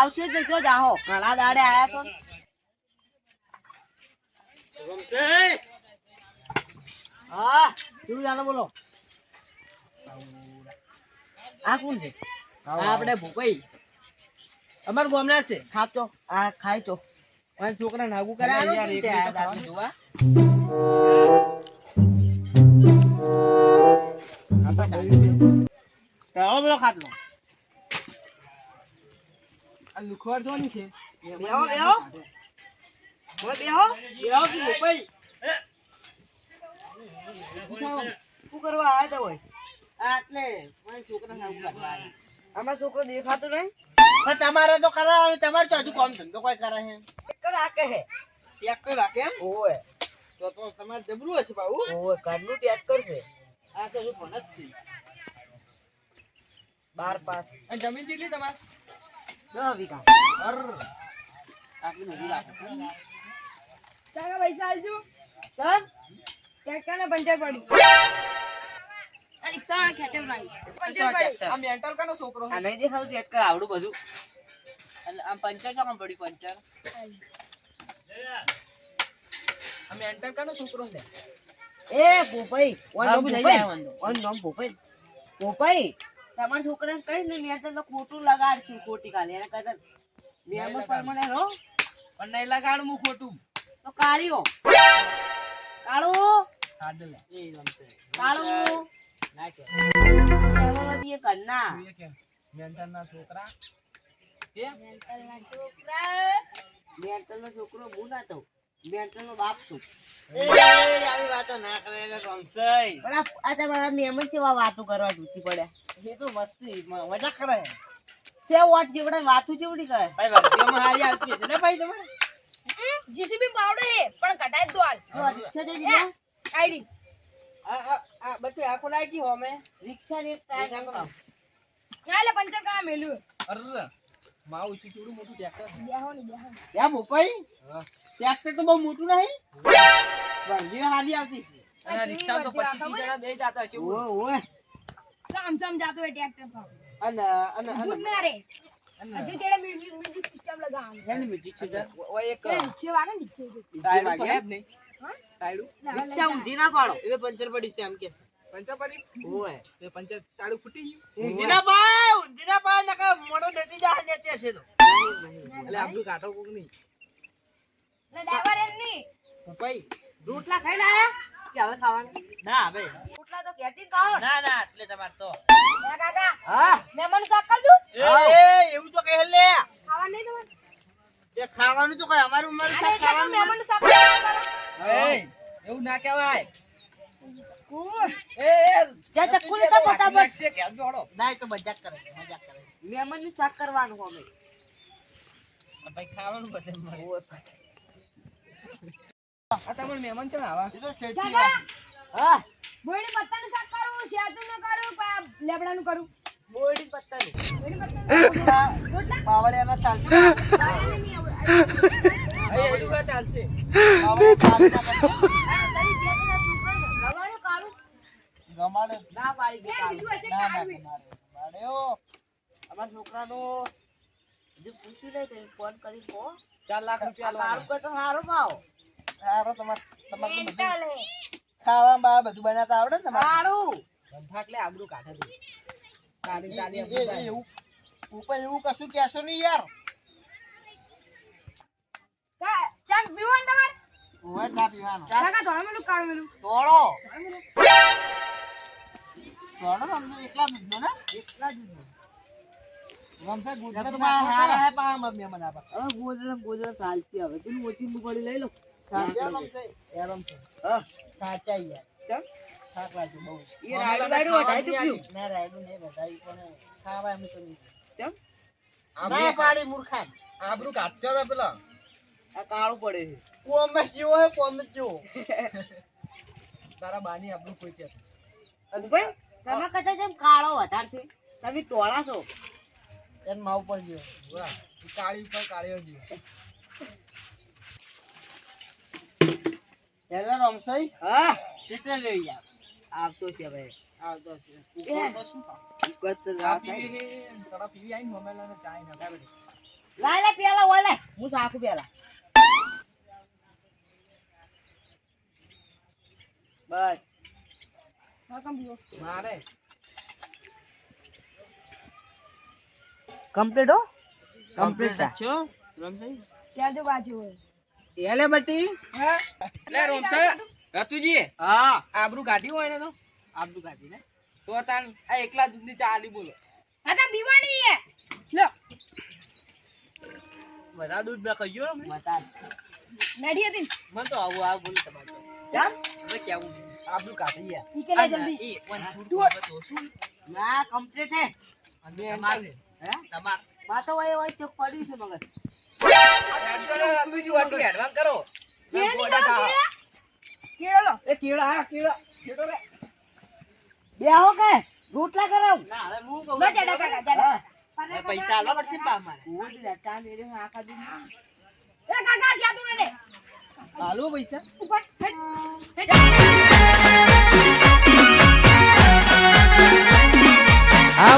આવશે જ જો જાહો ઘણા દાડે આયા છો. હા શું ચાલે બોલો. આ કોણ છે? આપણે ભૂપાઈ. અમાર ગામના છે. ખાતો. આ ખાય તો. અને છોકરા નાગુ કરે. કરાયો યાર એક દાદા જોવા? ચાલો બોલો ખાટલો. આ લુખવાડ જોવાની છે. બેહો બેહો. બોલ બેહો. બેહો તું ભૂપાઈ. શું કરવા આયા તા હોય? આ મારા છોકરા નાગુ કરવા આમાં છોકરો દેખાતો નહીં? પણ તમારે તો કરાવવાનું તમારે તો હજુ કામ ધંધો કોઈ કરે છે. ટ્રેક્ટર રાખે એમ? ઓય તો તો તમારે જબરું હશે બાબુ. ઓય કાઢનું ટેટ કરશે. આ તો હજુ ભણ જ છે. બાર પાસ. અને જમીન કેટલી તમારે? દસ વીઘા આટલી બધી રાખે કાકા પૈસા આલજો ચાલ ટ્રેક્ટરને પંચર પડ્યું રિક્ષાવાળા ખેંચે લાવી પંચર પડ્યું આ મેન્ટલ કનો છોકરો આ નહીં દેખાતું ટેટ કર આવડું બધું આમ પંચર ચોકમ પડ્યું પંચર આ મેન્ટલ કનો છોકરો છે? એ પોપઈ ઓન નામ પોપઈ ઓન નામ પોપઈ પોપઈ તમારા છોકરાને કહીશ ને મેં તો ખોટું લગાડશું ખોટી કાલે એને કહેતા નિયમો પ્રમાણે રહો. પણ નહીં લગાડ હું ખોટું. તો કાળીઓ. કાળો. કાઢ લે એ રમશે. કાળો. ના કે નિયમોમાંથી એ કરના તું એ મેન્ટલ ના છોકરા? કે? મેન્ટલના છોકરા. મેન્ટલ નો છોકરો હું ના તો મેન્ટલ નો બાપ છું. એ આવી વાતો ના કરે એટલે પણ આ તમારા મેમન કેવા વાતો કરવા ઢૂંચી પડ્યા? એ તો મસ્તી મ- કરે. છે વોટ જેવડા વાતું જેવડી કરે? ભાઈ વર્ગીઓમાં હારી આવતી હશે ને ભાઈ તમારે જીસીબી પાવડે હે પણ કટાય જ હાલ. રિક્ષા જઈ દીધા આઈડી આ આ આ આખો લાગી હો અમે. રિક્ષા ને ટાયર. ના એટલે પંચર કા મેલ્યું. અરે માવું છે કેવડું મોટું ટ્રેક્ટર બેહો ને બેહો યા ભોપાઈ ટ્રેક્ટર તો બહુ મોટું નહીં. વર્ગીઓ હારી આવતી છે. અને રિક્ષા તો પચીસ ત્રીસ જણા બે જાતા છે ઓય. ઓય સમ સમ જાતો હોય ટ્રેક્ટર પર અને અને દૂધ ના રે. હજુ તેડે મ્યુઝિક મ્યુઝિક સિસ્ટમ લગાવવાનું. એની મ્યુઝિક છે ઓય એક નીચે વાગે ને નીચે જો. ટાયડું તો હે જ નહીં. હા? ટાયડું રિક્ષા ઊંધી ના પાડો. એ પંચર પડી છે એમ કે. પંચર પડી ઓય એ પંચર ટાળું ફૂટી ગયું. ઊંધી ના પાય ઊંધી નકા મોડો ડટી જાય ને છે તો એટલે આપણું કાઢો કોક નહીં. એટલે ડ્રાઈવર એમ નહીં. ભોપાઈ રોટલા ખાઈને આયા? કે હવે ખાવાનું? ના હવે. રોટલા તો કેતી ખાઓ. ના ના એટલે તમાર તો. કાકા હા. મહેમાન શાક કર દઉં એ એ એવું તો કહે લે. ખાવા નહીં તમારે? તે ખાવાનું તો કઈ અમારું ખાવાનું એ એવું ના કહેવાય. એ જા ચક્કુ લેતા ફટાફટ છે કે જોડો. ના તો મજાક કરે મજાક કરે. મહેમાનનું શાક કરવાનું અમે ભાઈ ખાવાનું બધે મળે. આ તમારે મહેમાન છે ને આવા? એ તો કાકા હા. બોયડી પત્તાનું શાક કરું શેરતું નું કરું લેબડાનું કરું. બોયડી પત્તાનું. બોયડી પત્તાનું પાવડિયાના ચાલશે. એ એવું કાંઈ ચાલશે ગવાડ્યું કાળું ગમાડે. ના પાડી દે બીજું હશે ના ના કાઢવી ગમાડે ગમાડ્યો અમારા છોકરાનો હજુ પૂછી લે તો ફોન કરી કહો ચાર લાખ રૂપિયા લાવો. કોઈ તો સારો ભાવ. સારો તમાર તમારે ખાવા બા બધું બનાવતા આવડે ને તમારે? સારું ધંધાક લે આબરૂ કાઢે તું. તારી તારી એવું ઉપર એવું કશું કહેશો નહીં યાર. ચાલ ચાક પીવો ને તમારે ઓય ચા પીવાનો ચાલ ધોળા. મેલું કાળું મેલું તોડો તોડો ને એકલા દૂધનો ને? એકલા દૂધનો. ગમશે દૂધ તો તો મારા મારા હારા હે પા મમ્મી મને આપા હવે ગોજરા ને ચાલતી હવે. તું ઓછી મુગડી લઈ લો. સાચા રમશે? એરમ છે હા. સાચા યાર. ચમ થાક લાગે બહુ. એ રાયડું બાયડું વઢાઈ ચૂક્યું. ના રાયડું નહીં વધારી પણ ખાવા એમ તો નહીં. ચમ ના પાડી મૂર્ખા આબરૂ કાઢતો હતા પેલા. આ કાળું પડે છે. કોમસ જેવો હે કોમસ જેવો. તારા બાની આબરૂ કોઈ છે. અને ભાઈ તમે કદાચ એમ કાળો વધારશે તમે તોળા છો. એન માવ પર ગયો. કાળી ઉપર કાળીઓ ગયો. એલા રમસઈ હા. ચિત્ર લઈ યાર આવતો છે ભાઈ આવતો છે. શું રાત પીવી ને કાઢી લાય લે પેલા હું સાખું પેલા. બસ. કમ્પ્લીટ હો? કમ્પ્લીટ છો? રમસાઈ ત્યાં જો બાજુ હોય. એલે બટી લે રોમસા રતુજી હા. આબરૂ કાઢ્યું હોય ને તો? આબરૂ કાઢી ને? તો તાન આ એકલા દૂધની ચાલી બોલો. હા, તા બીવાની હે લો, બધા દૂધ ના ખાઈ ને બતા મેઠી હતી. મને તો આવું આવું બોલ તમારે ચાલ હવે કેવું? આબડું કાઢી યાર ઈ કે લે જલ્દી. તું- તો શું ના કમ્પ્લીટ હે અને તમારે હે? તમાર. માં તો ઓય ઓય ચોક પડ્યું છે મગજ રતુજી વાટી એડવાન્સ કરો. કેળા લો. એ કેળા હા કેળા. કેળો લે. બેહો કે? રોટલા કરાવ ના હવે હું કહું ચડા, ચડા. હવે પૈસા આલવા પડશે બા મારે. ઓય ચા મેરે આખા દૂધ એ કાકા, જ્યાં તું ને રે. આલુ પૈસા ઉપર,